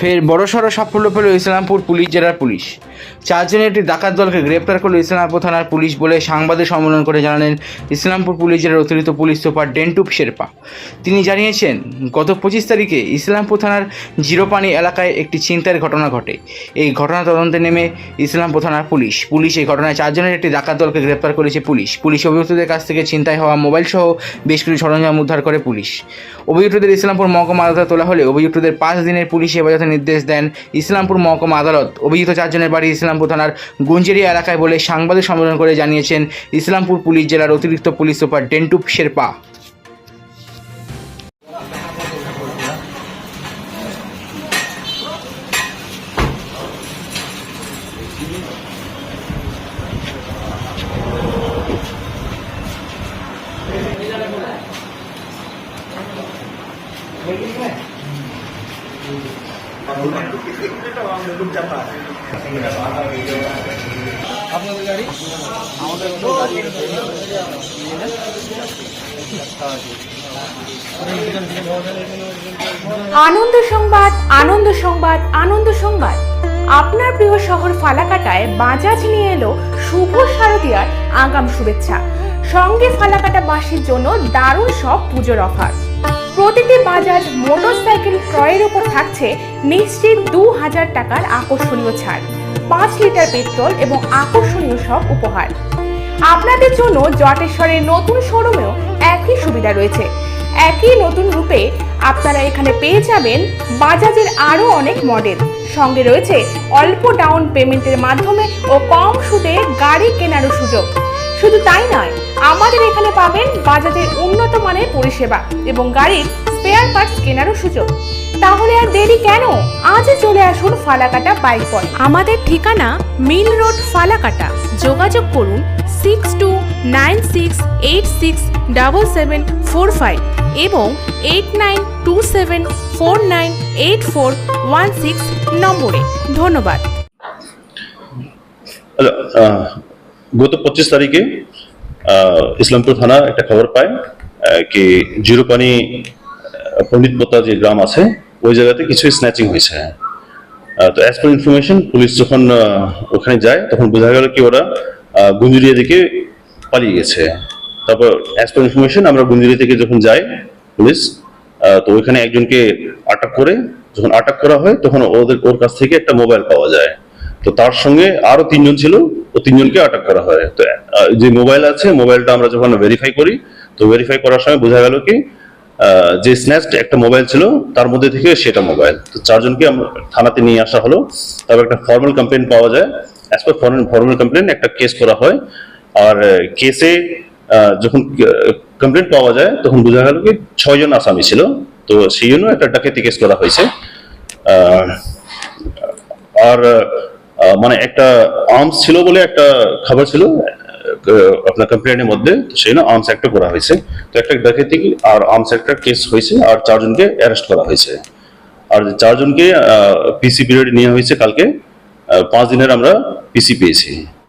ফের বড়সড় সাফল্য পেল ইসলামপুর পুলিশ জেলার পুলিশ। চারজনের একটি ডাকাত দলকে গ্রেপ্তার করল ইসলামপুর থানার পুলিশ বলে সাংবাদিক সম্মেলন করে জানালেন ইসলামপুর পুলিশ জেলার অতিরিক্ত পুলিশ সুপার ডেন্টুপ শেরপা। তিনি জানিয়েছেন, গত পঁচিশ তারিখে ইসলামপুর থানার জিরোপানি এলাকায় একটি ছিনতাইয়ের ঘটনা ঘটে। এই ঘটনা তদন্তে নেমে ইসলামপুর থানার পুলিশ। পুলিশ এই ঘটনায় চারজনের একটি ডাকাত দলকে গ্রেপ্তার করেছে পুলিশ। পুলিশ অভিযুক্তদের কাছ থেকে ছিনতাই হওয়া মোবাইল সহ বেশ কিছু সরঞ্জাম উদ্ধার করে পুলিশ। অভিযুক্তদের ইসলামপুর মহকুমা আদালতে তোলা হলে অভিযুক্তদের পাঁচ দিনের পুলিশ হেফাজতের নির্দেশ দেন ইসলামপুর মহকুমা আদালত। অভিযুক্ত চারজনের বাড়ি ইসলামপুর থানার গুঞ্জেরিয়া এলাকায় বলে সাংবাদিক সম্মেলন করে জানিয়েছেন ইসলামপুর পুলিশ জেলার অতিরিক্ত পুলিশ সুপার ডেন্টুপ শেরপা। আনন্দ সংবাদ আনন্দ সংবাদ আনন্দ সংবাদ। আপনার প্রিয় শহর ফালাকাটায় বাজাজ নিয়ে এলো শুভ শারদীয়ার আগাম শুভেচ্ছা। সঙ্গে ফালাকাটা বাসীর জন্য দারুণ সব পুজোর অফার। প্রতিটি বাজাজ মোটরসাইকেল ক্রয়ের উপর থাকছে নিশ্চিত দু হাজার টাকার আকর্ষণীয় ছাড়, পাঁচ লিটার পেট্রোল এবং আকর্ষণীয় সব উপহার। আপনাদের জন্য জটেশ্বরের নতুন শোরুমেও একই সুবিধা রয়েছে। একই নতুন রূপে আপনারা এখানে পেয়ে যাবেন বাজাজের আরও অনেক মডেল। সঙ্গে রয়েছে অল্প ডাউন পেমেন্টের মাধ্যমে ও কম সুদে গাড়ি কেনারও সুযোগ। শুধু তাই নয় আমাদের এখানে পাবেন বাজাজের উন্নত মানের পরিষেবা এবং গাড়ির স্পেয়ার পার্টস কেনারও সুযোগ। তাহলে আর দেরি কেন? আজই চলে আসুন ফালাকাটা বাইক পয়েন্ট আমাদের ঠিকানা মিল রোড ফালাকাটা। যোগাযোগ করুন six two nine six eight six double seven four five এবং eight nine two seven four nine eight four one six নম্বরে। ধন্যবাদ। হ্যালো, আহ, গত পঁচিশ তারিখে ইসলামপুর থানা একটা খবর পায় কি জিরোপানি পণ্ডিত পোতা যে গ্রাম আছে, ওই জায়গাতে কিছু স্ন্যাচিং হয়েছে। তো অ্যাজ পার ইনফরমেশন পুলিশ যখন ওখানে যায়, তখন বোঝা গেল কি ওরা গুঞ্জুরিয়া দিকে পালিয়ে গেছে। তারপর অ্যাজ পার ইনফরমেশন আমরা গুঞ্জুরিয়া থেকে যখন যাই, পুলিশ তো ওইখানে একজনকে আটক করে, যখন আটক করা হয়, তখন ওদের, ওর কাছ থেকে একটা মোবাইল পাওয়া যায়। তো তার সঙ্গে আরও তিনজন ছিল তিনজনকে আটক করা হয়। তো যে মোবাইল আছে, মোবাইলটা আমরা যখন ভেরিফাই করি, তো ভেরিফাই করার সময় বোঝা গেল কি যে স্ন্যাচড একটা মোবাইল ছিল, তার মধ্যে থেকে সেটা মোবাইল। তো চারজনকে আমরা থানাতে নিয়ে আসা হলো। তারপর একটা ফর্মাল কমপ্লেন পাওয়া যায়। অ্যাজ পার ফর্মাল কমপ্লেন একটা কেস করা হয়। আর কেসে যখন কমপ্লেন পাওয়া যায়, তখন বোঝা গেল কি, ছয়জন আসামি ছিল। তো সেই জন্য একটা ডাকাতি কেস করা হয়েছে। আর মানে একটা আর্মস ছিল বলে একটা খাবার ছিল আপনার কমপ্লেনের মধ্যে সেই না আর্মস একটা করা হয়েছে। তো একটা ডাকাতি আর আর্মস একটা কেস হয়েছে আর চারজনকে অ্যারেস্ট করা হয়েছে। আর চারজনকে পিসি পিরিয়ড নেওয়া হয়েছে কালকে। পাঁচ দিনের আমরা পিসি পেয়েছি।